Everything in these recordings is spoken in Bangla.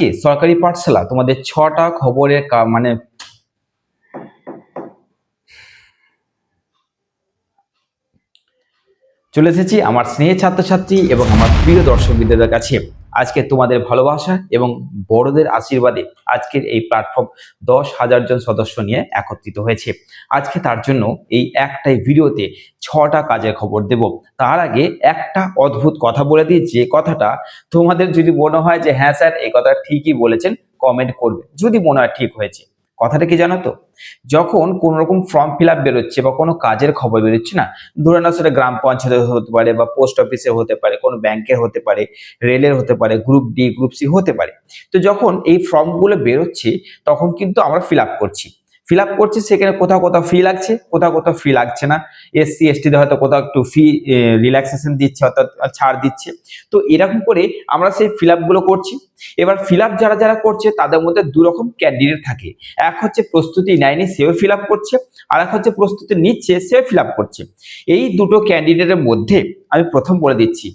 আজকে সরকারি পাঠশালা? তোমাদের ছটা খবরের মানে চলে এসেছি আমার স্নেহের ছাত্রছাত্রী এবং আমার প্রিয় দর্শক বিদ্যাদের কাছে। আজকে তোমাদের ভালোবাসা এবং বড়দের আশীর্বাদে আজকের এই প্ল্যাটফর্ম দশ হাজার জন সদস্য নিয়ে একত্রিত হয়েছে। আজকে তার জন্য এই একটাই ভিডিওতে ছটা কাজের খবর দেব। তার আগে একটা অদ্ভুত কথা বলে দিই, যে কথাটা তোমাদের যদি মনে হয় যে হ্যাঁ স্যার, এই কথা ঠিকই বলেছেন কমেন্ট করবে যদি মনে হয় ঠিক হয়েছে কথাটা কি জানো তো? যখন কোন রকম ফর্ম ফিল আপ বেরোচ্ছে বা কোনো কাজের খবর বেরোচ্ছে না, ধরে নাও সেটা গ্রাম পঞ্চায়েতের হতে পারে বা পোস্ট অফিসে হতে পারে, কোনো ব্যাংকের হতে পারে রেলের হতে পারে গ্রুপ ডি গ্রুপ সি হতে পারে। তো যখন এই ফর্মগুলো বেরোচ্ছে, তখন কিন্তু আমরা ফিল আপ করছি। ফিল আপ করছি, সেখানে কোথাও কোথাও ফি লাগছে, কোথাও কোথাও ফি লাগছে না। এসসি এসটিতে হয়তো কোথাও একটু ফি রিল্যাক্সেশন দিচ্ছে, অর্থাৎ ছাড় দিচ্ছে। তো এরকম করে আমরা সেই ফিল আপগুলো করছি। এবার ফিল আপ যারা যারা করছে, তাদের মধ্যে দু রকম ক্যান্ডিডেট থাকে। এক হচ্ছে প্রস্তুতি নেয়নি, সেও ফিল আপ করছে। আর এক হচ্ছে প্রস্তুতি নিচ্ছে, সেও ফিল আপ করছে। এই দুটো ক্যান্ডিডেটের মধ্যে আমি প্রথম বলে দিচ্ছি,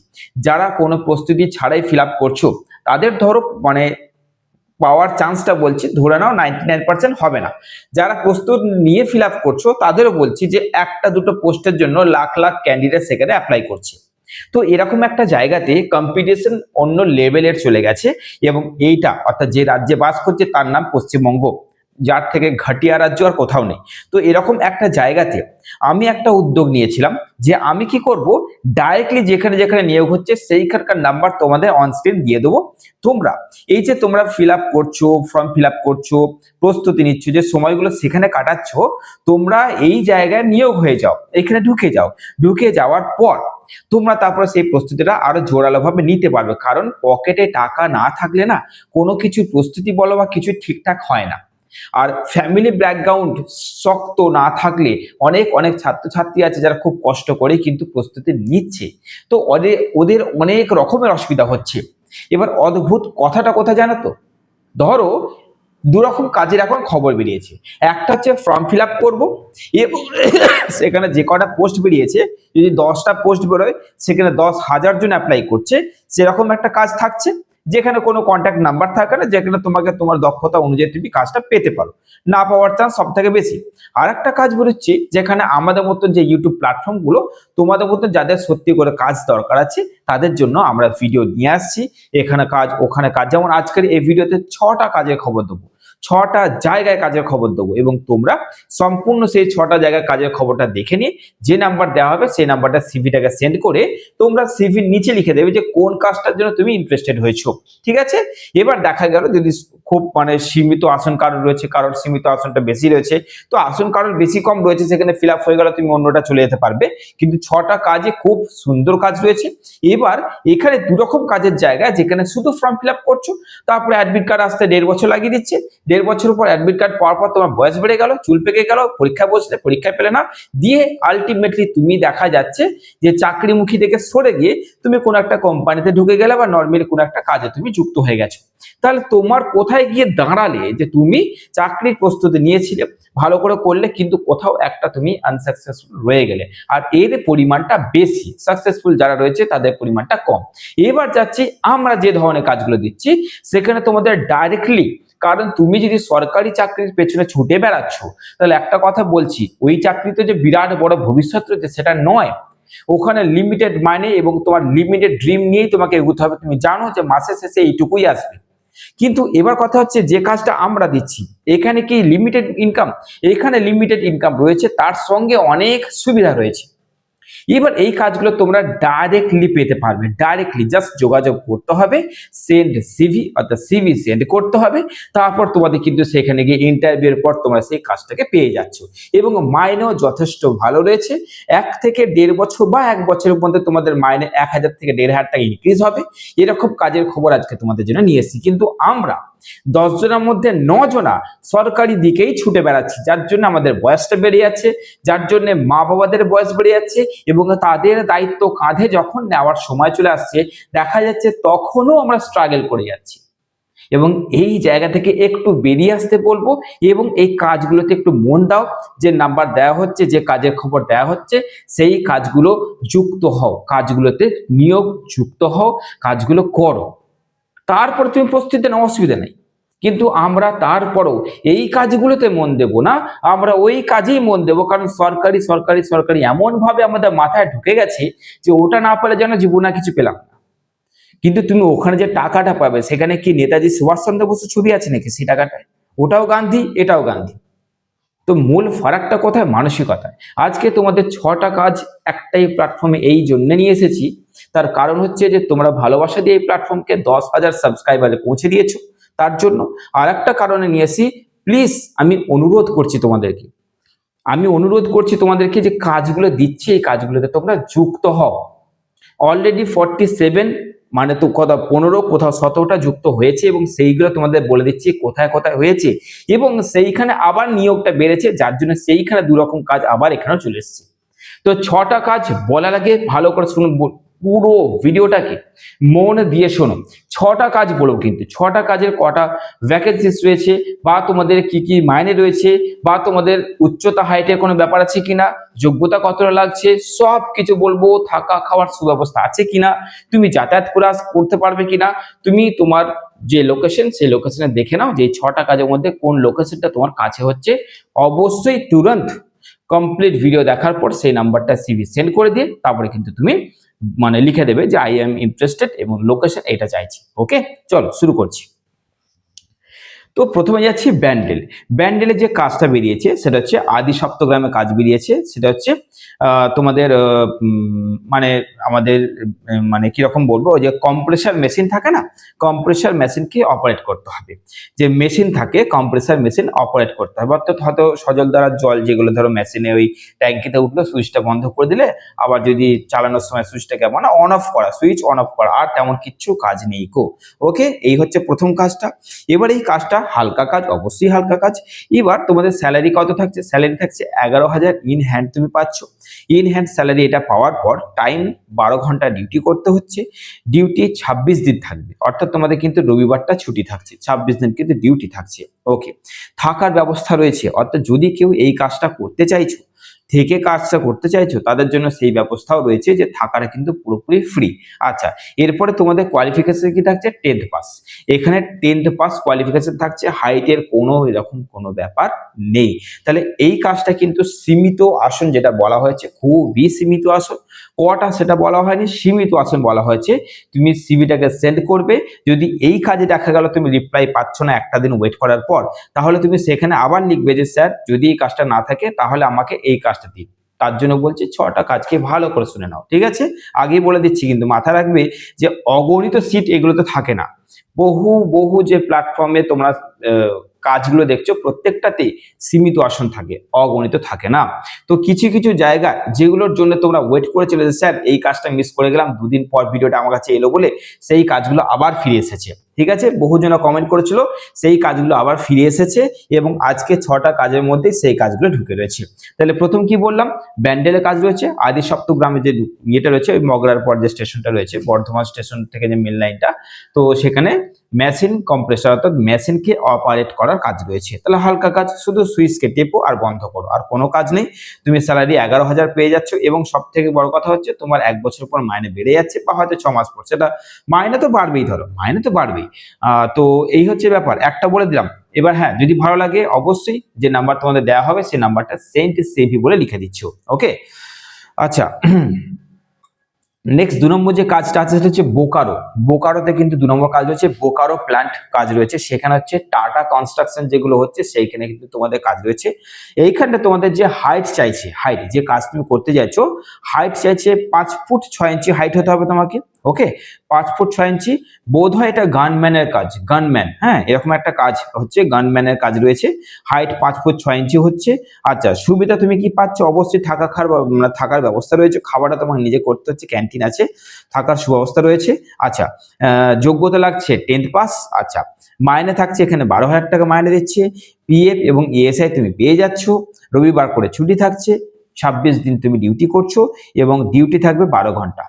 যারা কোনো প্রস্তুতি ছাড়াই ফিল আপ করছ, তাদের ধরো মানে পাওয়ার চান্সটা বলছি, ধরে নাও নাইনটি নাইন পার্সেন্ট হবে না। যারা প্রস্তুত নিয়ে ফিল আপ করছ, তাদেরও বলছি যে একটা দুটো পোস্টের জন্য লাখ লাখ ক্যান্ডিডেট সেখানে অ্যাপ্লাই করছে। তো এরকম একটা জায়গাতে কম্পিটিশন অন্য লেভেলের চলে গেছে এবং এইটা, অর্থাৎ যে রাজ্যে বাস করছে, তার নাম পশ্চিমবঙ্গ। যার থেকে ঘাটিয়া রাজ্য আর কোথাও নেই। তো এরকম একটা জায়গাতে আমি একটা উদ্যোগ নিয়েছিলাম যে আমি কি করব ডাইরেক্টলি যেখানে যেখানে নিয়োগ হচ্ছে সেইখানকার নাম্বার তোমাদের অনস্ক্রিন দিয়ে দেবো। তোমরা, এই যে তোমরা ফিল আপ করছ ফর্ম ফিল আপ করছ, প্রস্তুতি নিচ্ছ, যে সময়গুলো সেখানে কাটাচ্ছ, তোমরা এই জায়গায় নিয়োগ হয়ে যাও, এখানে ঢুকে যাও। ঢুকে যাওয়ার পর তোমরা তারপরে সেই প্রস্তুতিটা আরও জোরালোভাবে নিতে পারবে। কারণ পকেটে টাকা না থাকলে না কোনো কিছু প্রস্তুতি বলো বা কিছু ঠিকঠাক হয় না। আর ফ্যামিলি ব্যাকগ্রাউন্ড শক্ত না থাকলে অনেক অনেক ছাত্রছাত্রী আছে যারা খুব কষ্ট করে কিন্তু প্রস্তুতি নিচ্ছে। তো ওদের ওদের অনেক রকমের অসুবিধা হচ্ছে। এবার অদ্ভুত কথাটা কোথায় জানো তো? ধরো দু রকম কাজের এখন খবর বেরিয়েছে। একটা হচ্ছে ফর্ম ফিল আপ করব, এবং সেখানে যে কটা পোস্ট বেরিয়েছে, যদি দশটা পোস্ট বেরোয়, সেখানে দশ হাজার জন অ্যাপ্লাই করছে, সেরকম একটা কাজ থাকছে। যেখানে কোনো কন্ট্যাক্ট নাম্বার থাকে না, যেখানে তোমাকে তোমার দক্ষতা অনুযায়ী তুমি কাজটা পেতে পারো। না পাওয়ার চান্স সব থেকে বেশি। আর একটা কাজ বেরোচ্ছে যেখানে আমাদের মতন যে ইউটিউব প্ল্যাটফর্মগুলো তোমাদের মতন যাদের সত্যি করে কাজ দরকার আছে, তাদের জন্য আমরা ভিডিও নিয়ে আসছি। এখানে কাজ, ওখানে কাজ। যেমন আজকের এই ভিডিওতে ছটা কাজের খবর দেবো। ছটা জায়গায় কাজের খবর দেবো এবং তোমরা সম্পূর্ণ সেই ছটা জায়গায় কাজের খবরটা দেখে নিয়ে যে নাম্বার দেওয়া হবে সেই নাম্বারটা সিভিটাকে সেন্ড করে তোমরা সিভির নিচে লিখে দেবে যে কোন কাজটার জন্য তুমি ইন্টারেস্টেড হয়েছো। ঠিক আছে? এবার দেখা গেল যদি খুব মানে সীমিত আসন কারোর রয়েছে, কারোর সীমিত আসনটা বেশি রয়েছে। তো আসন কারোর বেশি কম রয়েছে, সেখানে ফিল হয়ে গেলে তুমি অন্যটা চলে যেতে পারবে। কিন্তু ছটা কাজে খুব সুন্দর কাজ রয়েছে। এবার এখানে দু রকম কাজের জায়গা, যেখানে শুধু ফর্ম ফিল করছ, তারপরে অ্যাডমিট কার্ড আসতে দেড় বছর লাগিয়ে দিচ্ছে। দেড় বছর পর অ্যাডমিট কার্ড পাওয়ার পর তোমার বয়স বেড়ে গেল, চুল পেকে গেল, পরীক্ষা বসলে পরীক্ষায় পেলে না। দিয়ে আলটিমেটলি তুমি দেখা যাচ্ছে যে চাকরিমুখী থেকে সরে গিয়ে তুমি কোনো একটা কোম্পানিতে ঢুকে গেলে বা নর্মালি কোনো একটা কাজে তুমি যুক্ত হয়ে গেছো। তাহলে তোমার কোথায় গিয়ে দাঁড়ালে যে তুমি চাকরির প্রস্তুতি নিয়েছিলে, ভালো করে করলে কিন্তু কোথাও একটা তুমি আনসাকসেসফুল রয়ে গেলে। আর এর পরিমাণটা বেশি। সাকসেসফুল যারা রয়েছে, তাদের পরিমাণটা কম। এবার যাচ্ছি, আমরা যে ধরনের কাজগুলো দিচ্ছি, সেখানে তোমাদের ডাইরেক্টলি কারণ তুমি যদি সরকারি চাকরির পেছনে ছুটে বেড়াচ্ছ, তাহলে একটা কথা বলছি, ওই চাকরিতে যে বিরাট বড় ভবিষ্যৎ রয়েছে, সেটা নয়। ওখানে লিমিটেড মাইনে এবং তোমার লিমিটেড ড্রিম নিয়েই তোমাকে এগোতে হবে। তুমি জানো যে মাসের শেষে এইটুকুই আসবে। কিন্তু এবার কথা হচ্ছে যে কাজটা আমরা দিচ্ছি, এখানে কি লিমিটেড ইনকাম এখানে লিমিটেড ইনকাম রয়েছে, তার সঙ্গে অনেক সুবিধা রয়েছে। এবার এই কাজগুলো তোমরা ডাইরেক্টলি পেতে পারবে। ডাইরেক্টলি জাস্ট যোগাযোগ করতে হবে সেন্ড সিভি অর্থাৎ সিভি সেন্ড করতে হবে, তারপর তোমাদের কিন্তু সেখানে গিয়ে ইন্টারভিউর পর তোমরা সেই কাজটাকে পেয়ে যাচ্ছ। এবং মাইনেও যথেষ্ট ভালো রয়েছে। এক থেকে দেড় বছর বা এক বছরের মধ্যে তোমাদের মাইনে এক হাজার থেকে দেড় হাজার টাকা ইনক্রিজ হবে। এরকম কাজের খবর আজকে তোমাদের জন্য নিয়ে এসেছি। কিন্তু আমরা দশ জনের মধ্যে ন জনা সরকারি দিকেই ছুটে বেড়াচ্ছি, যার জন্য আমাদের বয়সটা বেড়ে যাচ্ছে, যার জন্য মা বাবাদের বয়স বেড়ে যাচ্ছে এবং তাদের দায়িত্ব কাঁধে যখন নেওয়ার সময় চলে আসছে, দেখা যাচ্ছে তখনও আমরা স্ট্রাগল করে যাচ্ছি। এবং এই জায়গা থেকে একটু বেরিয়ে আসতে বলব এবং এই কাজগুলোতে একটু মন দাও, যে নাম্বার দেওয়া হচ্ছে, যে কাজের খবর দেওয়া হচ্ছে, সেই কাজগুলো যুক্ত হও, কাজগুলোতে নিয়োগ যুক্ত হও, কাজগুলো করো। তারপর তুমি প্রস্তুতি নেওয়া অসুবিধা নেই। কিন্তু আমরা তারপরও এই কাজগুলোতে মন দেব না, আমরা ওই কাজেই মন দেব। কারণ সরকারি সরকারি সরকারি এমনভাবে আমাদের মাথায় ঢুকে গেছে যে ওটা না পেলে যেন জীবনে কিছু পেলাম না। কিন্তু তুমি ওখানে যে টাকাটা পাবে, সেখানে কি নেতাজি সুভাষচন্দ্র বসু ছবি আছে নাকি সেই টাকাটায়? ওটাও গান্ধী, এটাও গান্ধী। তো মূল ফারাকটা কোথায়? মানসিকতায়। আজকে তোমাদের ছটা কাজ একটাই প্ল্যাটফর্মে এই জন্য নিয়ে এসেছি। তার কারণ হচ্ছে যে তোমরা ভালোবাসা দিয়ে এই প্ল্যাটফর্মকে দশ হাজার সাবস্ক্রাইবারে পৌঁছে দিয়েছ। তার জন্য আর একটা কারণে নিয়ে এসি প্লিজ আমি অনুরোধ করছি তোমাদেরকে। আমি অনুরোধ করছি তোমাদেরকে যে কাজগুলো দিচ্ছি, এই কাজগুলোতে তোমরা যুক্ত হও। অলরেডি ফর্টি সেভেন মানে তো কোথাও পনেরো, কোথাও সতেরোটা যুক্ত হয়েছে এবং সেইগুলো তোমাদের বলে দিচ্ছি, কোথায় কোথায় হয়েছে। এবং সেইখানে আবার নিয়োগটা বেড়েছে, যার জন্য সেইখানে দু রকম কাজ আবার এখানেও চলে এসছে। তো ছটা কাজ বলার আগে ভালো করে শুনুন পুরো ভিডিওটাকে মন দিয়ে শোনো। ছটা কাজ বলব কিন্তু, ছটা কাজের কটা ভ্যাকেন্সিস রয়েছে, বা তোমাদের কি কি মাইনে রয়েছে, বা তোমাদের উচ্চতা হাইটের কোনো ব্যাপার আছে কিনা যোগ্যতা কতটা লাগছে সব কিছু বলব, থাকা, খাওয়ার সুব্যবস্থা আছে কিনা, তুমি যাতায়াত করে করতে পারবে কিনা, তুমি তোমার যে লোকেশন সেই লোকেশনে দেখে নাও যে ছটা কাজের মধ্যে কোন লোকেশনটা তোমার কাছে হচ্ছে। অবশ্যই তুরন্ত কমপ্লিট ভিডিও দেখার পর সেই নাম্বারটা সিভি সেন্ড করে দিয়ে তারপরে কিন্তু তুমি মানে লিখে দেবে যে আই এম ইন্টারেস্টেড এবং লোকেশন এটা চাইছি। ওকে চলো, শুরু করছি। তো প্রথমে যাচ্ছি ব্যান্ডেল। ব্যান্ডেলের যে কাজটা বেরিয়েছে, সেটা হচ্ছে আদি সপ্তগ্রামে কাজ বেরিয়েছে। সেটা হচ্ছে তোমাদের মানে আমাদের মানে কীরকম বলব যে কম্প্রেসার মেশিন থাকে না? কম্প্রেসার মেশিনকে অপারেট করতে হবে। যে মেশিন থাকে কম্প্রেসার মেশিন অপারেট করতে হবে। অর্থাৎ হয়তো সজল দ্বারা জল যেগুলো ধরো মেশিনে ওই ট্যাঙ্কিতে উঠল, সুইচটা বন্ধ করে দিলে আবার যদি চালানোর সময় সুইচটাকে মানে অন অফ করা, সুইচ অন অফ করা, আর তেমন কিচ্ছু কাজ নেই কো ওকে এই হচ্ছে প্রথম কাজটা। এবার এই কাজটা হালকা কাজ, অবশ্যই হালকা কাজ। এবার তোমাদের স্যালারি কত থাকছে? স্যালারি থাকছে এগারো হাজার ইন হ্যান্ড তুমি পাচ্ছ। ইন হ্যান্ড স্যালারি এটা পাওয়ার পর টাইম বারো ঘণ্টা ডিউটি করতে হচ্ছে। ডিউটি ছাব্বিশ দিন থাকবে। অর্থাৎ তোমাদের কিন্তু রবিবারটা ছুটি থাকছে। ছাব্বিশ দিন কিন্তু ডিউটি থাকছে। ওকে থাকার ব্যবস্থা রয়েছে। অর্থাৎ যদি কেউ এই কাজটা করতে চাইছো থেকে কাজটা করতে চাইছো, তাদের জন্য সেই ব্যবস্থাও রয়েছে যে থাকাটা কিন্তু পুরোপুরি ফ্রি আচ্ছা এরপরে তোমাদের কোয়ালিফিকেশন কি থাকছে? টেন্থ পাস এখানে টেন্থ পাস কোয়ালিফিকেশন থাকছে হাইটের কোনো এরকম কোনো ব্যাপার নেই। তাহলে এই কাজটা কিন্তু সীমিত আসন যেটা বলা হয়েছে, খুবই সীমিত আসন। কটা সেটা বলা হয়নি, সীমিত আসন বলা হয়েছে। তুমি সিভিটাকে সেন্ড করবে, যদি এই কাজে দেখা গেল তুমি রিপ্লাই পাচ্ছ না একটা দিন ওয়েট করার পর, তাহলে তুমি সেখানে আবার লিখবে যে, স্যার, যদি এই কাজটা না থাকে, তাহলে আমাকে এই কাজটা দিন। তার জন্য বলছি, ছটা কাজকে ভালো করে শুনে নাও। ঠিক আছে? আগেই বলে দিচ্ছি, কিন্তু মাথায় রাখবে যে, অগণিত সিট এগুলোতে থাকে না। বহু বহু যে প্ল্যাটফর্মে তোমরা কাজগুলো দেখছ, প্রত্যেকটাতেই সীমিত আসন থাকে, অগণিত থাকে না? তো কিছু কিছু জায়গা যেগুলোর জন্য তোমরা ওয়েট করেছিলে যে, স্যার, এই কাজটা মিস করে গেলাম, দুদিন পর ভিডিওটা আমার কাছে এলো বলে সেই কাজগুলো আবার ফিরে এসেছে। ঠিক আছে? বহুজনা কমেন্ট করেছিল, সেই কাজগুলো আবার ফিরে এসেছে এবং আজকে ছটা কাজের মধ্যে সেই কাজগুলো ঢুকে রয়েছে। তাহলে প্রথম কি বললাম? ব্যান্ডেলের কাজ রয়েছে আদি সপ্তগ্রামে যে ইয়েটা রয়েছে, ওই মগরার পর যে স্টেশনটা রয়েছে, বর্ধমান স্টেশন থেকে যে মেন লাইনটা তো সেখানে মেশিন কম্প্রেসার অর্থাৎ মেশিনকে অপারেট করার কাজ রয়েছে। তাহলে হালকা কাজ, শুধু সুইচকে টেপো আর বন্ধ করো, আর কোনো কাজ নেই। তুমি স্যালারি এগারো হাজার পেয়ে যাচ্ছ এবং সব থেকে বড় কথা হচ্ছে তোমার এক বছর পর মাইনে বেড়ে যাচ্ছে বা হয়তো ছ মাস পর সেটা মাইনে তো বাড়বেই ধরো, মাইনে তো বাড়বেই। তো এই হচ্ছে ব্যাপার। একটা বলে দিলাম। এবার হ্যাঁ যদি ভালো লাগে অবশ্যই যে নাম্বার তোমাদের দেওয়া হবে, সেই নাম্বারটা সেন্ট সেভি বলে লিখে দিচ্ছ। ওকে আচ্ছা নেক্সট দু নম্বর যে কাজটা আছে সেটা হচ্ছে বোকারো। বোকারোতে কিন্তু দু নম্বর কাজ রয়েছে, বোকারো প্ল্যান্ট কাজ রয়েছে। সেখানে হচ্ছে টাটা কনস্ট্রাকশন যেগুলো হচ্ছে, সেইখানে কিন্তু তোমাদের কাজ রয়েছে। এইখানে তোমাদের যে হাইট চাইছে হাইট যে কাজ তুমি করতে যাচ্ছ হাইট চাইছে পাঁচ ফুট ছয় ইঞ্চি হাইট হতে হবে তোমাকে। ওকে পাঁচ ফুট ছয় ইঞ্চি। বোধ হয় এটা গানম্যানের কাজ গানম্যান হ্যাঁ এরকম একটা কাজ হচ্ছে গানম্যানের কাজ রয়েছে। হাইট পাঁচ ফুট ছয় ইঞ্চি হচ্ছে। আচ্ছা সুবিধা তুমি কি পাচ্ছ? অবশ্যই থাকা খাওয়ার মানে থাকার ব্যবস্থা রয়েছে। খাবারটা তোমাকে নিজে করতে হচ্ছে ক্যান্টিন আছে। থাকার সুব্যবস্থা রয়েছে। আচ্ছা যোগ্যতা লাগছে টেন্থ পাস আচ্ছা মাইনে থাকছে এখানে বারো হাজার টাকা মাইনে দিচ্ছে। পিএফ এবং ইএসআই তুমি পেয়ে যাচ্ছ। রবিবার করে ছুটি থাকছে। ছাব্বিশ দিন তুমি ডিউটি করছ এবং ডিউটি থাকবে বারো ঘণ্টা।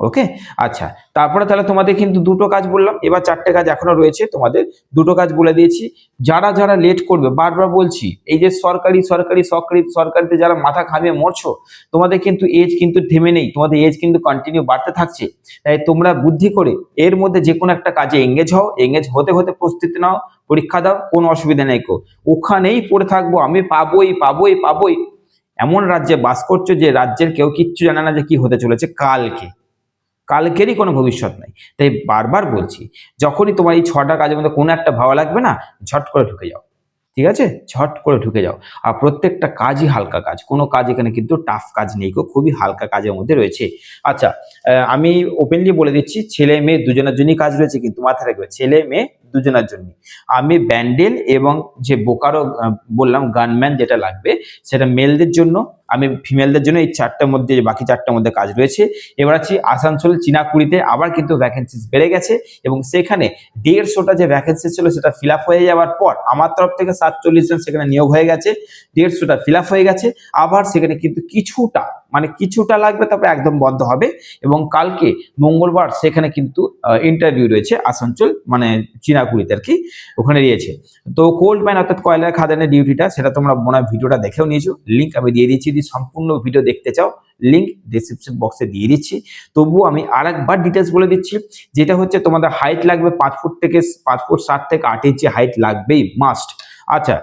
ওকে আচ্ছা তারপরে তাহলে তোমাদের কিন্তু দুটো কাজ বললাম, এবার চারটে কাজ এখনও রয়েছে, তোমাদের দুটো কাজ বলে দিয়েছি। যারা যারা লেট করবে, বারবার বলছি, এই যে সরকারি সরকারি সরকারি, সরকারিতে যারা মাথা খামিয়ে মরছো, তোমাদের কিন্তু এজ কিন্তু থেমে নেই, তোমাদের এজ কিন্তু কন্টিনিউ বাড়তে থাকছে। তাই তোমরা বুদ্ধি করে এর মধ্যে যে কোনো একটা কাজে এঙ্গেজ হও এঙ্গেজ হতে হতে প্রস্তুতি নাও, পরীক্ষা দাও, কোনো অসুবিধা নেই কো। ওখানেই পড়ে থাকব, আমি পাবোই পাবোই পাবোই। এমন রাজ্যে বাস করছ যে রাজ্যের কেউ কিচ্ছু জানে না যে কি হতে চলেছে কালকে। কালকেরই কোনো ভবিষ্যৎ নাই। তাই বারবার বলছি, যখনই তোমার এই ছটা কাজের মধ্যে কোনো একটা ভালো লাগবে না, ঝট করে ঢুকে যাও। ঠিক আছে? ঝট করে ঢুকে যাও। আর প্রত্যেকটা কাজই হালকা কাজ। কোনো কাজ এখানে কিন্তু টাফ কাজ নেই গো, খুবই হালকা কাজের মধ্যে রয়েছে। আচ্ছা আমি ওপেনলি বলে দিচ্ছি, ছেলে মেয়ে দুজনের জন্যই কাজ রয়েছে কিন্তু মাথায় রাখবে, ছেলে মেয়ে দুজনের জন্য আমি ব্যান্ডেল এবং যে বোকারো বললাম গানম্যান যেটা লাগবে, সেটা মেলদের জন্য আমি ফিমেলদের জন্য এই চারটার মধ্যে বাকি চারটার মধ্যে কাজ রয়েছে। এবার আছি আসানসোল, চিনাকুড়িতে, আবার কিন্তু ভ্যাকেন্সিস বেড়ে গেছে এবং সেখানে দেড়শোটা যে ভ্যাকেন্সি ছিল সেটা ফিল হয়ে যাওয়ার পর আমার তরফ থেকে সাতচল্লিশ জন সেখানে নিয়োগ হয়ে গেছে, দেড়শোটা ফিল হয়ে গেছে। আবার সেখানে কিন্তু কিছুটা মানে কিছুটা লাগবে, তারপরে একদম বন্ধ হবে। এবং কালকে মঙ্গলবার সেখানে কিন্তু ইন্টারভিউ রয়েছে আসানসোল মানে চিনাকুড়িতে আর কি, ওখানে দিয়েছে তো কোল্ড মাইন অর্থাৎ কয়লার খাদানের ডিউটিটা সেটা তোমরা মনে ভিডিওটা দেখেও নিয়েছো। লিঙ্ক আমি দিয়ে দিচ্ছি, যদি সম্পূর্ণ ভিডিও দেখতে চাও লিঙ্ক ডিসক্রিপশন বক্সে দিয়ে দিচ্ছি। তবুও আমি আর একবার ডিটেলস বলে দিচ্ছি, যেটা হচ্ছে তোমাদের হাইট লাগবে পাঁচ ফুট থেকে, পাঁচ ফুট ষাট থেকে আট ইঞ্চি হাইট লাগবেই মাস্ট আচ্ছা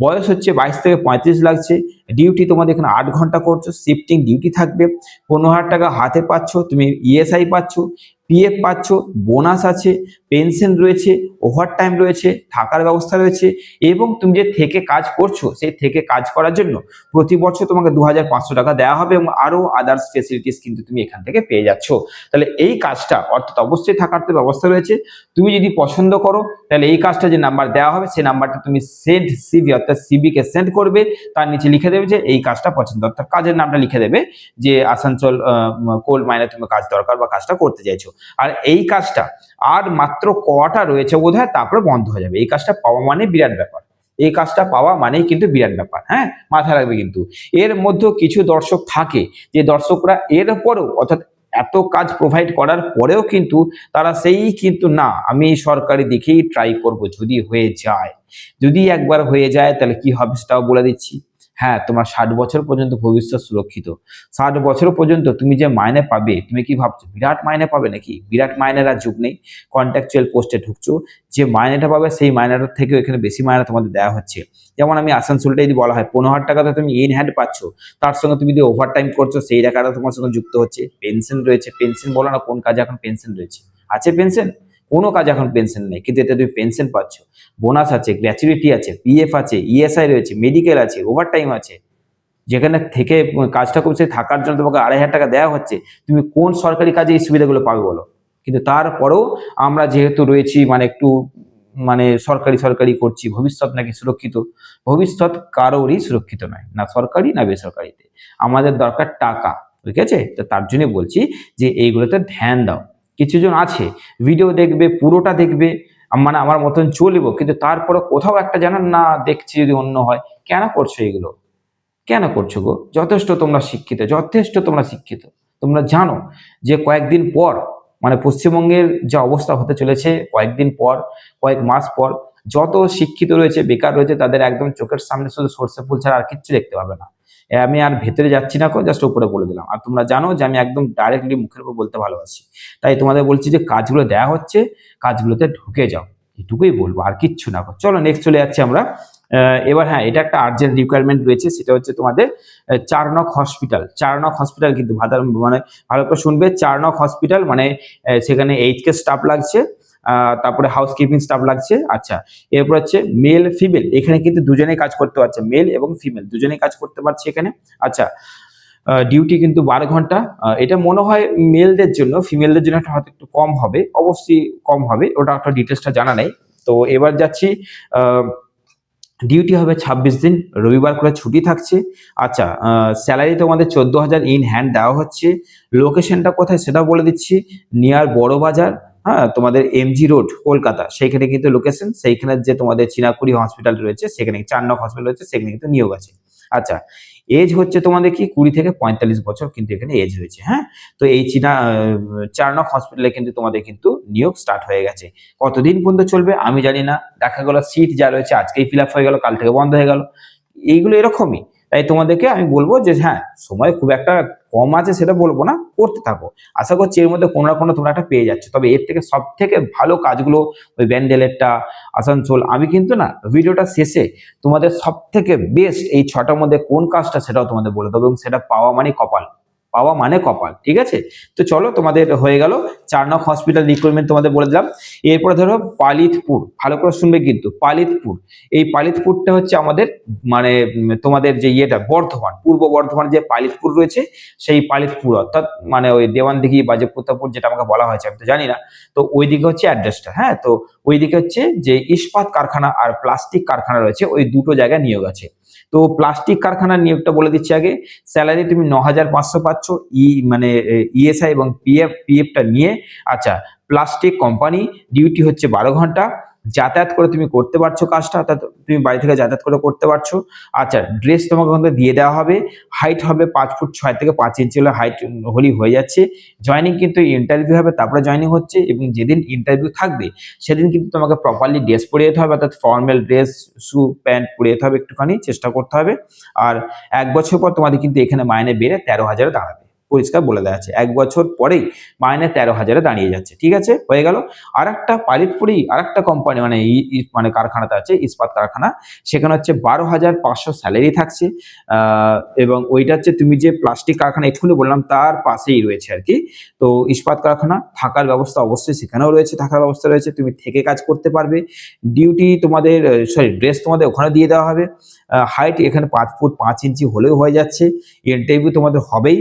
বয়স হচ্ছে বাইশ থেকে পঁয়ত্রিশ লাগছে ডিউটি তোমাদের এখানে আট ঘণ্টা করছ শিফটিং ডিউটি থাকবে, পনেরো হাজার টাকা হাতে পাচ্ছ, তুমি ইএসআই পাচ্ছ পিএফ পাচ্ছ বোনাস আছে পেনশন রয়েছে ওভার টাইম রয়েছে, থাকার ব্যবস্থা রয়েছে এবং তুমি যে থেকে কাজ করছ, সেই থেকে কাজ করার জন্য প্রতি বছর তোমাকে দু হাজার পাঁচশো টাকা দেওয়া হবে এবং আরও আদার্স ফেসিলিটিস কিন্তু তুমি এখান থেকে পেয়ে যাচ্ছ। তাহলে এই কাজটা অর্থাৎ অবশ্যই থাকার তো ব্যবস্থা রয়েছে। তুমি যদি পছন্দ করো, তাহলে এই কাজটা যে নাম্বার দেওয়া হবে, সেই নাম্বারটা তুমি সেন্ড সিবি অর্থাৎ সিবিকে সেন্ড করবে, তার নিচে লিখে দেবে যে এই কাজটা পছন্দ, অর্থাৎ কাজের নামটা লিখে দেবে যে আসানসোল কোল্ড মাইনে তুমি কাজ দরকার বা কাজটা করতে চাইছো। আর এই কাজটা আর মাত্র কটা রয়েছে বোধ হয় তারপরে বন্ধ হয়ে যাবে। এই কাজটা পাওয়া মানে বিরাট ব্যাপার। এই কাজটা পাওয়া মানেই কিন্তু বিরাট ব্যাপার হ্যাঁ? মাথায় রাখবে কিন্তু। এর মধ্যেও কিছু দর্শক থাকে যে দর্শকরা এর পরেও অর্থাৎ এত কাজ প্রোভাইড করার পরেও কিন্তু তারা সেই কিন্তু না, আমি সরকারি দিকেই ট্রাই করব, যদি হয়ে যায়। যদি একবার হয়ে যায়, তাহলে কি হবে সেটাও বলে দিচ্ছি। হ্যাঁ তোমার ষাট বছর পর্যন্ত ভবিষ্যৎ সুরক্ষিত। ষাট বছর পর্যন্ত তুমি যে মাইনে পাবে, তুমি কি ভাবছ, বিরাট মাইনে পাবে নাকি? বিরাট মাইনের আর যুগ নেই। কন্ট্রাকচুয়াল পোস্টে ঢুকছো, যে মাইনেটা পাবে সেই মাইনেটার থেকেও এখানে বেশি মাইনে তোমাদের দেওয়া হচ্ছে। যেমন আমি আসানসোলটা যদি বলা হয়, পনেরো হাজার টাকাতে তুমি ইন হ্যান্ড পাচ্ছ, তার সঙ্গে তুমি যদি ওভার টাইম করছ, সেই টাকাটা তোমার সঙ্গে যুক্ত হচ্ছে। পেনশন রয়েছে পেনশন বলো না কোন কাজে এখন পেনশন রয়েছে। আছে পেনশন কোনো কাজ এখন পেনশন নেই। কিন্তু এতে তুমি পেনশন পাচ্ছ। বোনাস আছে গ্র্যাচুইটি আছে পিএফ আছে ইএসআই রয়েছে মেডিকেল আছে ওভার টাইম আছে। যেখানে থেকে কাজটা করছে থাকার জন্য তোমাকে আড়াই হাজার টাকা দেওয়া হচ্ছে। তুমি কোন সরকারি কাজে এই সুবিধাগুলো পাবে বলো? কিন্তু তারপরেও আমরা যেহেতু রয়েছি মানে একটু মানে সরকারি সরকারি করছি, ভবিষ্যৎ নাকি সুরক্ষিত। ভবিষ্যৎ কারোরই সুরক্ষিত নয়, না সরকারি, না বেসরকারিতে। আমাদের দরকার টাকা, ঠিক আছে? তো তার জন্য বলছি যে এইগুলোতে ধ্যান দাও। কিছুজন আছে ভিডিও দেখবে, পুরোটা দেখবে মানে আমার মতন চলবো, কিন্তু তারপরে কোথাও একটা জানান না, দেখছি যদি অন্য হয়। কেন করছ এগুলো? কেন করছ গো? যথেষ্ট তোমরা শিক্ষিত, যথেষ্ট তোমরা শিক্ষিত। তোমরা জানো যে কয়েকদিন পর মানে পশ্চিমবঙ্গের যে অবস্থা হতে চলেছে, কয়েকদিন পর, কয়েক মাস পর, যত শিক্ষিত রয়েছে, বেকার রয়েছে, তাদের একদম চোখের সামনে শুধু সর্ষে ফুল ছাড়া আর কিচ্ছু দেখতে পাবে না। আমি আর ভেতরে যাচ্ছি না জাস্ট উপরে বলে দিলাম। আর তোমরা জানো যে আমি একদম ডাইরেক্টলি মুখের উপর বলতে ভালোবাসি। তাই তোমাদের বলছি যে কাজগুলো দেওয়া হচ্ছে, কাজগুলোতে ঢুকে যাও। এটুকুই বলব, আর কিচ্ছু না চলো নেক্সট চলে যাচ্ছি আমরা। এবার হ্যাঁ এটা একটা আর্জেন্ট রিকোয়ারমেন্ট রয়েছে, সেটা হচ্ছে তোমাদের চারনক হসপিটাল চারনক হসপিটাল কিন্তু ভাতার মানে ভালো করে শুনবে চারনক হসপিটাল মানে সেখানে এইচ কে স্টাফ লাগছে। তারপরে হাউসকিপিং স্টাফ লাগছে আচ্ছা। এরপর হচ্ছে মেল ফিমেল এখানে কিন্তু দুজনেই কাজ করতে পারছে মেল এবং ফিমেল দুজনেই কাজ করতে পারছে এখানে আচ্ছা। ডিউটি কিন্তু বারো ঘণ্টা এটা মনে হয় মেলদের জন্য ফিমেলদের জন্য হয়তো একটু কম হবে, অবশ্যই কম হবে, ওটা একটা ডিটেলসটা জানা নেই। তো এবার যাচ্ছি ডিউটি হবে ছাব্বিশ দিন, রবিবার করে ছুটি থাকছে আচ্ছা স্যালারি তোমাদের চোদ্দ হাজার ইন হ্যান্ড দেওয়া হচ্ছে লোকেশনটা কোথায় সেটা বলে দিচ্ছি নিয়ার বড় বাজার হ্যাঁ তোমাদের এমজি রোড কলকাতা, সেইখানে কিন্তু লোকেশন সেইখানে যে তোমাদের চিনাকুড়ি হসপিটাল রয়েছে, সেখানে চার নক হসপিটাল রয়েছে, সেখানে কিন্তু নিয়োগ আছে। আচ্ছা এজ হচ্ছে তোমাদের কি? কুড়ি থেকে পঁয়তাল্লিশ বছর কিন্তু এখানে এজ রয়েছে হ্যাঁ? তো এই চীনা চারনক হসপিটালে কিন্তু তোমাদের কিন্তু নিয়োগ স্টার্ট হয়ে গেছে। কতদিন পর্যন্ত চলবে আমি জানি না। দেখা গেল সিট যা রয়েছে, আজকেই ফিল হয়ে গেল, কাল থেকে বন্ধ হয়ে গেল। এইগুলো এরকমই। তাই তোমাদেরকে আমি বলব যে হ্যাঁ সময় খুব একটা কম আছে সেটা বলব না, করতে থাকো। আশা করছি এর মধ্যে কোনো না কোনো তোমরা একটা পেয়ে যাচ্ছ। তবে এর থেকে সব থেকে ভালো কাজগুলো ওই ব্যান্ডেলেরটা, আসানসোল, আমি কিন্তু না ভিডিওটা শেষে তোমাদের সব থেকে বেস্ট এই ছটার মধ্যে কোন কাজটা সেটাও তোমাদের বলে দেবো এবং সেটা পাওয়া মানে কপাল। পাওয়া মানে কপাল, ঠিক আছে? তো চলো তোমাদের হয়ে গেল চার নক হসপিটাল রিক্রুটমেন্ট তোমাদের বলে দিলাম। এরপরে ধরো পালিতপুর, ভালো করে শুনবে কিন্তু, পালিতপুর। এই পালিতপুরটা হচ্ছে আমাদের মানে তোমাদের যে ইয়েটা, বর্ধমান, পূর্ব বর্ধমান যে পালিতপুর রয়েছে, সেই পালিতপুর, অর্থাৎ মানে ওই দেওয়ানদিঘি বা যে প্রতাপপুর যেটা আমাকে বলা হয়েছে, আমি তো জানি না। তো ওইদিকে হচ্ছে অ্যাড্রেসটা হ্যাঁ? তো ওইদিকে হচ্ছে যে ইস্পাত কারখানা আর প্লাস্টিক কারখানা রয়েছে, ওই দুটো জায়গায় নিয়োগ আছে। তো প্লাস্টিক কারখানার নিয়োগটা বলে দিচ্ছি আগে। স্যালারি তুমি ন হাজার পাঁচশো পাচ্ছ, ই মানে ইএসআই এবং পিএফ পিএফটা নিয়ে। আচ্ছা প্লাস্টিক কোম্পানি ডিউটি হচ্ছে বারো ঘণ্টা। যাতায়াত করে তুমি করতে পারছ কাজটা অর্থাৎ তুমি বাড়ি থেকে যাতায়াত করে করতে পারছ। আচ্ছা ড্রেস তোমাকে ওখান দিয়ে দেওয়া হবে। হাইট হবে পাঁচ ফুট ছয় থেকে পাঁচ ইঞ্চি হলে হাইট হলেই হয়ে যাচ্ছে। জয়নিং কিন্তু ইন্টারভিউ হবে, তারপরে জয়নিং হচ্ছে এবং যেদিন ইন্টারভিউ থাকবে, সেদিন কিন্তু তোমাকে প্রপারলি ড্রেস পরে যেতে হবে, অর্থাৎ ফর্মাল ড্রেস শু প্যান্ট পরে যেতে হবে একটুখানি, চেষ্টা করতে হবে। আর এক বছর পর তোমাদের কিন্তু এখানে মাইনে বেড়ে তেরো হাজারে দাঁড়াবে। পরিষ্কার বলে দেওয়া আছে। এক বছর পরেই মাইনে তেরো হাজারে দাঁড়িয়ে যাচ্ছে। ঠিক আছে? হয়ে গেল। আর একটা পালিতপুরি আর একটা কোম্পানি মানে মানে কারখানাতে আছে, ইস্পাত কারখানা। সেখানে হচ্ছে বারো হাজার পাঁচশো স্যালারি থাকছে। এবং ওইটা হচ্ছে তুমি যে প্লাস্টিক কারখানা, এক্ষুনি বললাম, তার পাশেই রয়েছে আর কি। তো ইস্পাত কারখানা, থাকার ব্যবস্থা অবশ্যই সেখানেও রয়েছে, থাকার ব্যবস্থা রয়েছে। তুমি থেকে কাজ করতে পারবে। ডিউটি তোমাদের সরি ড্রেস তোমাদের ওখানে দিয়ে দেওয়া হবে। হাইট এখানে পাঁচ ফুট পাঁচ ইঞ্চি হলেও হয়ে যাচ্ছে। ইন্টারভিউ তোমাদের হবেই।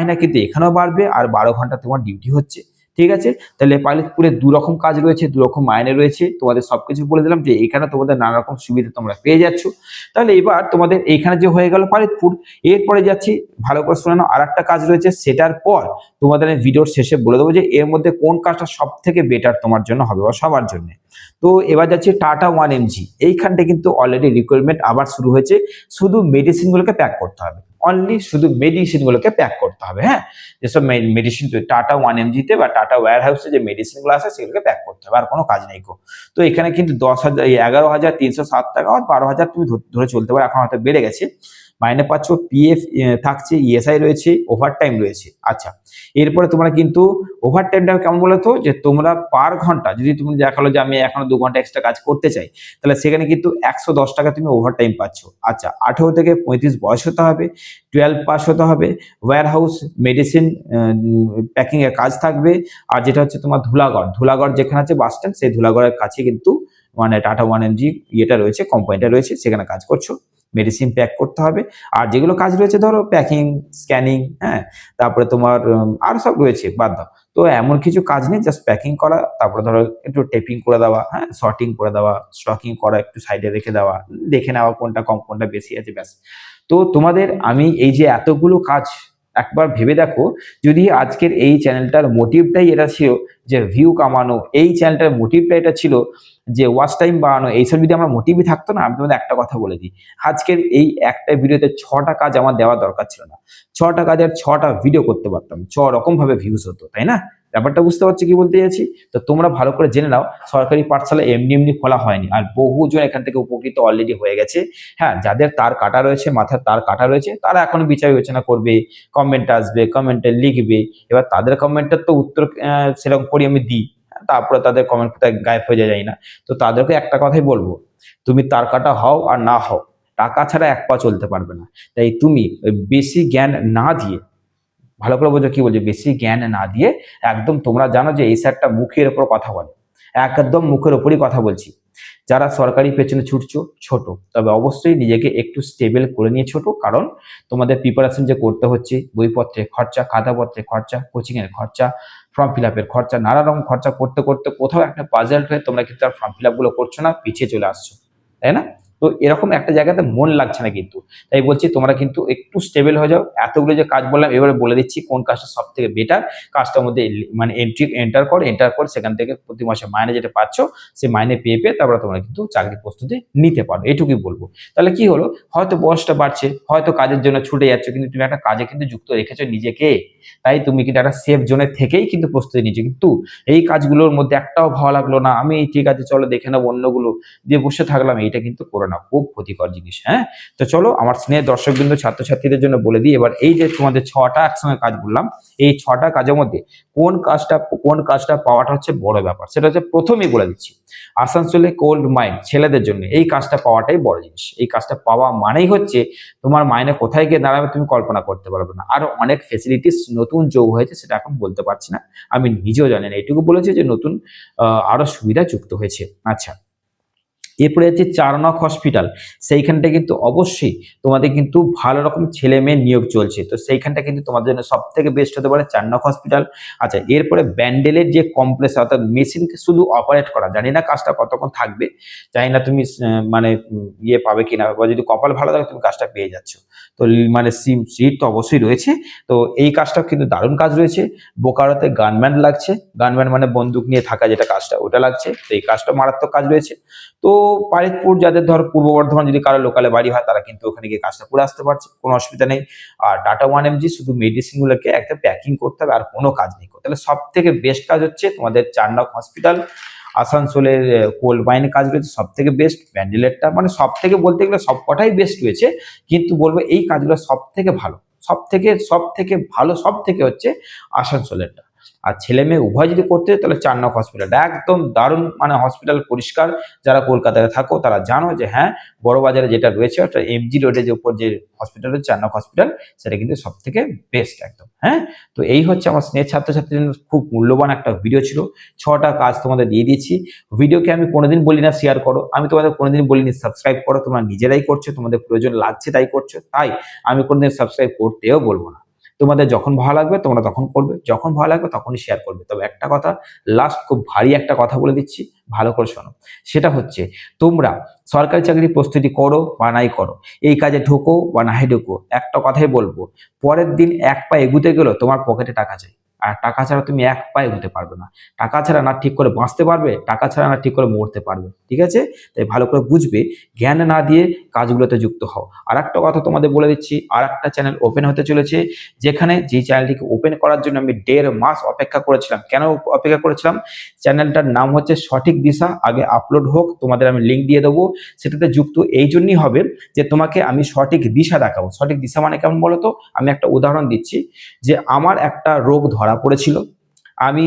মাইনা কিন্তু এখানেও বাড়বে আর বারো ঘণ্টা তোমার ডিউটি হচ্ছে। ঠিক আছে? তাহলে পাইলটপুরে দু রকম কাজ রয়েছে দু রকম মাইনে রয়েছে। তোমাদের সবকিছু বলে দিলাম যে এখানে তোমাদের নানা রকম সুবিধা তোমরা পেয়ে যাচ্ছ। তাহলে এবার তোমাদের এইখানে যে হয়ে গেল পালিতপুর এরপরে যাচ্ছি, ভালো করে শোনানো আর একটা কাজ রয়েছে, সেটার পর তোমাদের ভিডিওর শেষে বলে দেবো যে এর মধ্যে কোন কাজটা সব থেকে বেটার তোমার জন্য হবে বা সবার জন্য। তো এবার যাচ্ছে টাটা ওয়ান এমজি এইখানটা কিন্তু অলরেডি রিকোয়ারমেন্ট আবার শুরু হয়েছে। শুধু মেডিসিনগুলোকে প্যাক করতে হবে। অনলি শুধু মেডিসিনগুলোকে প্যাক করতে হবে হ্যাঁ? যেসব মেডিসিন টাটা ওয়ান এমজিতে বা টাটা ওয়্যার হাউসে যে মেডিসিনগুলো আছে সেগুলোকে প্যাক করতে হবে, আর কোনো কাজ নেই কো তো এখানে কিন্তু দশ হাজার এগারো হাজার তিনশো সাত টাকা বারো হাজার তুমি ধরে চলতে পারো, এখন হয়তো বেড়ে গেছে। মাইনে পাচ্ছ পিএফ থাকছে ইএসআই রয়েছে ওভার টাইম রয়েছে। আচ্ছা এরপরে তোমরা কিন্তু ওভার টাইমটা কেমন বলতো যে তোমরা পার ঘণ্টা, যদি তুমি দেখাল যে আমি এখনও দু ঘণ্টা এক্সট্রা কাজ করতে চাই, তাহলে সেখানে কিন্তু একশো দশ টাকা তুমি ওভার টাইম পাচ্ছ। আচ্ছা আঠেরো থেকে পঁয়ত্রিশ বয়স হতে হবে টুয়েলভ পাস হতে হবে ওয়্যার হাউস মেডিসিন প্যাকিংয়ের কাজ থাকবে, আর যেটা হচ্ছে তোমার ধুলাগড় ধুলাগড় যেখানে আছে বাস স্ট্যান্ড সেই ধুলাগড়ের কাছে কিন্তু মানে টাটা ওয়ান এমজি ইয়েটা রয়েছে কোম্পানিটা রয়েছে, সেখানে কাজ করছ। মেডিসিন প্যাক করতে হবে। আর যেগুলো কাজ রয়েছে, ধরো প্যাকিং স্ক্যানিং হ্যাঁ? তারপরে তোমার আরও সব রয়েছে, বাদ দাও। তো এমন কিছু কাজ নেই জাস্ট প্যাকিং করা, তারপরে ধরো একটু টেপিং করে দেওয়া হ্যাঁ? শর্টিং করে দেওয়া স্টকিং করা, একটু সাইডে রেখে দেওয়া, দেখে নেওয়া কোনটা কম, কোনটা বেশি আছে, ব্যাস। তো তোমাদের, আমি এই যে এতগুলো কাজ একবার ভেবে দেখো, যদি আজকের এই চ্যানেলটার মোটিভটাই এটা ছিল যে ভিউ কামানো, এই চ্যানেলটার মোটিভটা এটা ছিল যে ওয়াচ টাইম বাড়ানো এইসব যদি আমার মোটিভই থাকতো না, আমি তোমাদের একটা কথা বলে দিই। আজকের এই একটা ভিডিওতে ছটা কাজ আমার দেওয়া দরকার ছিল না। ছটা কাজের ছটা ভিডিও করতে পারতাম, ছ রকমভাবে ভিউজ হতো, তাই না? ব্যাপারটা বুঝতে পারছি কি বলতে চাইছি? তো তোমরা ভালো করে জেনে নাও, সরকারি পাঠশালা এমনি এমনি খোলা হয়নি। আর বহুজন এখান থেকে উপকৃত অলরেডি হয়ে গেছে। হ্যাঁ যাদের তার কাটা রয়েছে, মাথার তার কাটা রয়েছে, তারা এখন বিচার বিবেচনা করবে কমেন্ট আসবে কমেন্টে লিখবে। এবার তাদের কমেন্টের তো উত্তর সেরকম করি আমি দিই। তারপরে তাদের কমেন্ট কোথায় গায়েব হয়ে যায় না। তো তাদেরকে একটা কথাই বলব, তুমি তার কাটা হও আর না হও, টাকা ছাড়া এক পা চলতে পারবে না। তাই তুমি বেশি জ্ঞান না দিয়ে ভালো করে বোঝো কি বলছে? বেশি জ্ঞান না দিয়ে একদম তোমরা জানো যে এই স্যারটা মুখের ওপর কথা বলে। একদম মুখের ওপরই কথা বলছি। যারা সরকারি পেছনে ছুটছো, ছোট। তবে অবশ্যই নিজেকে একটু স্টেবল করে নিয়ে ছোট। কারণ তোমাদের প্রিপারেশন যে করতে হচ্ছে, বইপত্রে খরচা, খাতাপত্রে খরচা কোচিং এর খরচা ফর্ম ফিল আপের খরচা, নানা রকম খরচা করতে করতে কোথাও একটা পাজেল হয়ে তোমরা কিন্তু আর ফর্ম ফিল আপগুলো করছ না, পিছিয়ে চলে আসছো। তাই না? তো এরকম একটা জায়গাতে মন লাগছে না কিন্তু। তাই বলছি, তোমরা কিন্তু একটু স্টেবল হয়ে যাও। এতগুলো যে কাজ বললাম, এবারে বলে দিচ্ছি কোন কাজটা সব থেকে বেটার কাজটার মধ্যে মানে এন্ট্রি এন্টার কর এন্টার কর, সেখান থেকে প্রতি মাসে মাইনে যেটা পাচ্ছ সেই মাইনে পেয়ে পেয়ে তারপরে তোমরা কিন্তু চাকরির প্রস্তুতি নিতে পারো। এটুকুই বলব। তাহলে কি হলো? হয়তো বয়সটা বাড়ছে, হয়তো কাজের জন্য ছুটে যাচ্ছ, কিন্তু তুমি একটা কাজে কিন্তু যুক্ত রেখেছো নিজেকে। তাই তুমি কিন্তু একটা সেফ জোনের থেকেই কিন্তু প্রস্তুতি নিচ্ছ। কিন্তু এই কাজগুলোর মধ্যে একটাও ভালো লাগল না। আমি ঠিক আছে, চলো দেখে নেব অন্যগুলো। দিয়ে বসে থাকলাম, এইটা কিন্তু করো না, খুব ক্ষতিকর জিনিস হ্যাঁ? তো চলো, আমার স্নেহ দর্শকবৃন্দ, ছাত্রছাত্রীদের জন্য বলে দিই, এবার এই যে তোমাদের ছটা একসঙ্গে কাজ বললাম, এই ছটা কাজের মধ্যে কোন কাজটা কোন কাজটা পাওয়াটা হচ্ছে বড় ব্যাপার? সেটা হচ্ছে প্রথমেই বলে দিচ্ছি, আসানসোলে কোল্ড মাইন ছেলেদের জন্য এই কাজটা পাওয়াটাই বড় জিনিস। এই কাজটা পাওয়া মানেই হচ্ছে তোমার মাইনে কোথায় গিয়ে দাঁড়াবে তুমি কল্পনা করতে পারবে না। আরও অনেক ফেসিলিটিস নতুন যোগ হয়েছে, সেটা এখন বলতে পারছি না। আমি নিজেও জানি না এটুকু বলেছি যে নতুন আরও সুবিধা যুক্ত হয়েছে। আচ্ছা এরপরে হচ্ছে চারনক হসপিটাল সেইখানটা কিন্তু অবশ্যই তোমাদের কিন্তু ভালো রকম ছেলে মেয়ে নিয়োগ চলছে। তো সেইখানটা কিন্তু তোমাদের জন্য সব থেকে বেস্ট হতে পারে চারনক হসপিটাল আচ্ছা এরপরে ব্যান্ডেলের যে কমপ্লেক্স অর্থাৎ মেশিনকে শুধু অপারেট করা, জানি না কাজটা কতক্ষণ থাকবে, জানি না তুমি মানে ইয়ে পাবে কিনা, বা যদি কপাল ভালো থাকে তুমি কাজটা পেয়ে যাচ্ছ। তো মানে সিট তো অবশ্যই রয়েছে। তো এই কাজটা কিন্তু দারুণ কাজ রয়েছে। বোকারোতে গানম্যান লাগছে। গানম্যান মানে বন্দুক নিয়ে থাকা যেটা কাজটা, ওটা লাগছে। তো এই কাজটা মারাত্মক কাজ রয়েছে। তো পারিতপুর যাদের ধর পূর্ব বর্ধমান যদি কারও লোকালে বাড়ি হয়, তারা কিন্তু ওখানে গিয়ে কাজটা করে আসতে পারছে, কোনো অসুবিধা নেই। আর ডাটা ওয়ান এমজি শুধু মেডিসিনগুলোকে একটা প্যাকিং করতে হবে, আর কোনো কাজ নেই তাহলে সব থেকে বেস্ট কাজ হচ্ছে তোমাদের চান্ডক হসপিটাল আসানসোলের কোল্ড মাইনে কাজ রয়েছে সব থেকে বেস্ট ভ্যান্ডিলেটটা মানে সব থেকে বলতে গেলে সব কটাই বেস্ট রয়েছে, কিন্তু বলব এই কাজগুলো সব থেকে ভালো। সব থেকে সব থেকে ভালো সব থেকে হচ্ছে আসানসোলেরটা। আর ছেলে মেয়ে উভয় যদি করতে তাহলে চান্নক হসপিটালটা একদম দারুণ মানে হসপিটাল পরিষ্কার। যারা কলকাতায় থাকো, তারা জানো যে হ্যাঁ বড় বাজারে যেটা রয়েছে, অর্থাৎ এমজি রোডে যে উপর যে হসপিটাল রয়েছে চান্নক হসপিটাল সেটা কিন্তু সব থেকে বেস্ট একদম হ্যাঁ? তো এই হচ্ছে আমার স্নেহ ছাত্রছাত্রীদের জন্য খুব মূল্যবান একটা ভিডিও ছিল। ছটা কাজ তোমাদের দিয়ে দিয়েছি। ভিডিওকে আমি কোনোদিন বলি না শেয়ার করো। আমি তোমাদের কোনোদিন বলিনি সাবস্ক্রাইব করো। তোমরা নিজেরাই করছ, তোমাদের প্রয়োজন লাগছে তাই করছ। তাই আমি কোনোদিন সাবস্ক্রাইব করতেও বলব না। তোমাদের যখন ভালো লাগবে, তোমরা তখন করবে। যখন ভালো লাগবে, তখনই শেয়ার করবে। তবে একটা কথা লাস্ট খুব ভারী একটা কথা বলে দিচ্ছি, ভালো করে শোনো। সেটা হচ্ছে, তোমরা সরকারি চাকরির প্রস্তুতি করো বা নাই করো, এই কাজে ঢোকো বা নাই ঢোকো, একটা কথাই বলব, পরের দিন এক পা এগুতে গেলেও তোমার পকেটে টাকা চাই আর টাকা ছাড়া তুমি এক পায়ে এগুতে পারবে না। টাকা ছাড়া না ঠিক করে বাঁচতে পারবে, টাকা ছাড়া না ঠিক করে মরতে পারবে, ঠিক আছে? তাই ভালো করে বুঝবে, জ্ঞান না দিয়ে কাজগুলোতে যুক্ত হও। আর একটা কথা তোমাদের বলে দিচ্ছি আর একটা চ্যানেল ওপেন হতে চলেছে, যেখানে যে চ্যানেলটিকে ওপেন করার জন্য আমি দেড় মাস অপেক্ষা করেছিলাম। কেন অপেক্ষা করেছিলাম? চ্যানেলটার নাম হচ্ছে সঠিক দিশা, আগে আপলোড হোক, তোমাদের আমি লিঙ্ক দিয়ে দেবো। সেটাতে যুক্ত এই জন্যই হবে যে তোমাকে আমি সঠিক দিশা দেখাবো। সঠিক দিশা মানে কেমন বলো তো আমি একটা উদাহরণ দিচ্ছি যে আমার একটা রোগ ধরা পড়েছিল। আমি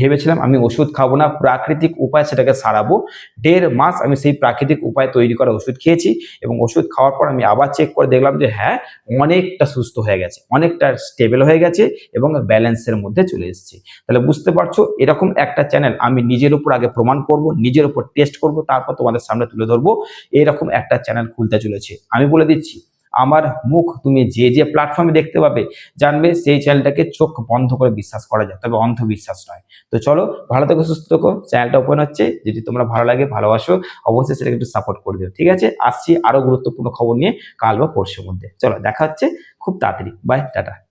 ভেবেছিলাম আমি ওষুধ খাব না, প্রাকৃতিক উপায় সেটাকে সারাবো। দেড় মাস আমি সেই প্রাকৃতিক উপায় তৈরি করা ওষুধ খেয়েছি এবং ওষুধ খাওয়ার পর আমি আবার চেক করে দেখলাম যে হ্যাঁ অনেকটা সুস্থ হয়ে গেছে, অনেকটা স্টেবল হয়ে গেছে এবং ব্যালেন্সের মধ্যে চলে এসেছে। তাহলে বুঝতে পারছ, এরকম একটা চ্যানেল আমি নিজের উপর আগে প্রমাণ করব, নিজের উপর টেস্ট করব, তারপর তোমাদের সামনে তুলে ধরবো। এরকম একটা চ্যানেল খুলতে চলেছে। আমি বলে দিচ্ছি আমার মুখ তুমি যে যে প্ল্যাটফর্মে দেখতে পাবে, জানবে সেই চ্যানেলটাকে চোখ বন্ধ করে বিশ্বাস করা যায়। তবে অন্ধবিশ্বাস নয়। তো চলো, ভালো থেকো, সুস্থ থেকো। চ্যানেলটা ওপেন হচ্ছে। যদি তোমরা ভালো লাগে, ভালোবাসো, অবশ্যই সেটাকে একটু সাপোর্ট করে দিও। ঠিক আছে? আসছি আরও গুরুত্বপূর্ণ খবর নিয়ে কাল বা পরশুর মধ্যে। চলো, দেখা হচ্ছে খুব তাড়াতাড়ি। Bye tata.